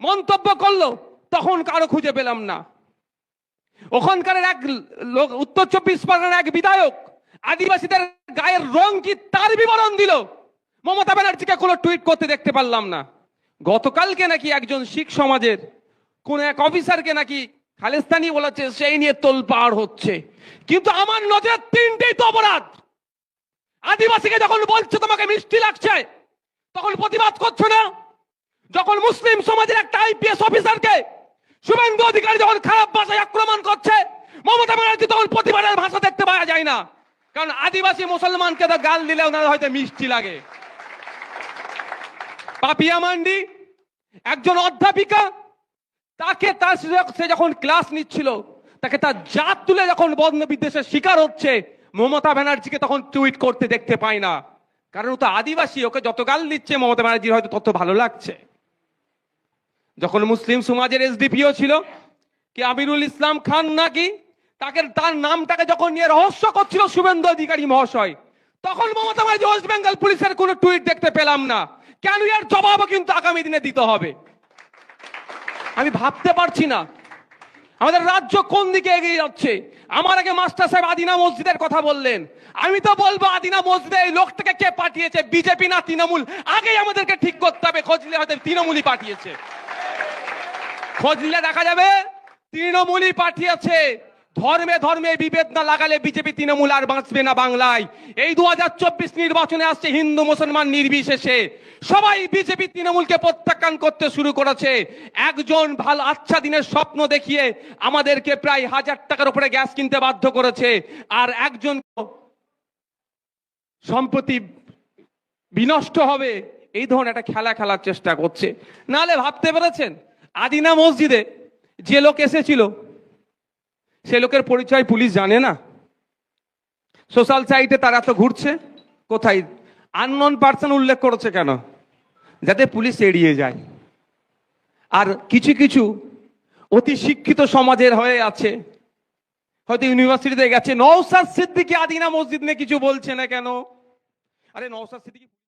মন্তব্য করল, তখন কারও খুঁজে পেলাম না। ওখানকার এক লোক, উত্তর চব্বিশ পরগনার এক বিধায়ক, আদিবাসীদের গায়ের রং কি তার বিবরণ দিল? মমতা ব্যানার্জিকে কোনো টুইট করতে দেখতে পারলাম না। গতকালকে নাকি একজন শিখ সমাজের কোন এক অফিসারকে নাকি খালিস্তানি বলেছে, সেই নিয়ে তোলপাড় হচ্ছে। কিন্তু আমার নজর তিনটেই তো অপরাধ। আদিবাসীকে যখন বলছে তোমাকে মিষ্টি লাগছে, তখন প্রতিবাদ করছ না? যখন মুসলিম সমাজের একটা আইপিএস অফিসারকে শুভেন্দু অধিকারী যখন খারাপ ভাষায় আক্রমণ করছে, মমতা ব্যানার্জি তখন প্রতিবাদের ভাষা দেখতে পাওয়া যায় না। কারণ আদিবাসী মুসলমানকে তো গাল দিলে ওনার হয়তো মিষ্টি লাগে। পাপিয়া মান্ডি, একজন অধ্যাপিকা, তাকে তার সে- যখন ক্লাস নিচ্ছিল, তাকে তার জাত তুলে যখন বন্ধ বিদ্বেষের শিকার হচ্ছে, মমতা ব্যানার্জিকে তখন টুইট করতে দেখতে পায় না। কারণ ও তো আদিবাসী, ওকে যত গাল দিচ্ছে, মমতা ব্যানার্জির হয়তো তত ভালো লাগছে। যখন মুসলিম সমাজের এসডিপিও ছিল, কি আমিরুল ইসলাম খান নাকি, তাকে তার নামটাকে যখন নিয়ে রহস্য করছিল শুভেন্দু অধিকারী মহাশয়, তখন মমতা ব্যানার্জি ওয়েস্ট বেঙ্গল পুলিশের কোনো টুইট দেখতে পেলাম না। কেন এর জবাবও কিন্তু আগামী দিনে দিতে হবে? আমি ভাবতে পারছি না। আমাদের রাজ্য কোন দিকে এগিয়ে যাচ্ছে? আমার আগে মাস্টার সাহেব আদিনা মসজিদের কথা বললেন। আমি তো বলব আদিনা মসজিদে এই লোকটাকে কে পাঠিয়েছে? বিজেপি না তৃণমূল? আগেই আমাদেরকে ঠিক করতে হবে খোঁজলে হয়তো তৃণমূলই পাঠিয়েছে। খোঁজলে দেখা যাবে, তৃণমূলই পাঠিয়েছে। ধর্মে ধর্মে বিভেদ না লাগালে বিজেপি তৃণমূল আর বাঁচবে না বাংলায়। এই দুহাজার চব্বিশ নির্বাচনে আসছে হিন্দু, মুসলমান নির্বিশেষে। সবাই বিজেপি তৃণমূলকে প্রত্যাখ্যান করতে শুরু করেছে। একজন ভালো আচ্ছা দিনের স্বপ্ন দেখিয়ে আমাদেরকে প্রায় হাজার টাকার উপরে গ্যাস কিনতে বাধ্য করেছে। আর একজন সম্প্রতি বিনষ্ট হবে, এই ধরনের একটা খেলা খেলার চেষ্টা করছে। নাহলে ভাবতে পেরেছেন? আদিনা মসজিদে যে লোক এসেছিল সে লোকের পরিচয় পুলিশ জানে না। সোশ্যাল সাইটে তারা তো ঘুরছে। কোথায়? আননন পার্সন উল্লেখ করেছে কেন? যাতে পুলিশ এড়িয়ে যায়। আর কিছু কিছু অতি শিক্ষিত সমাজের হয়ে আছে। হয়তো ইউনিভার্সিটিতে গেছে। নৌসাদ সিদ্দিকি আদিনা মসজিদ নিয়ে কিছু বলছে না কেন? আরে নৌসাদ সিদ্দিকি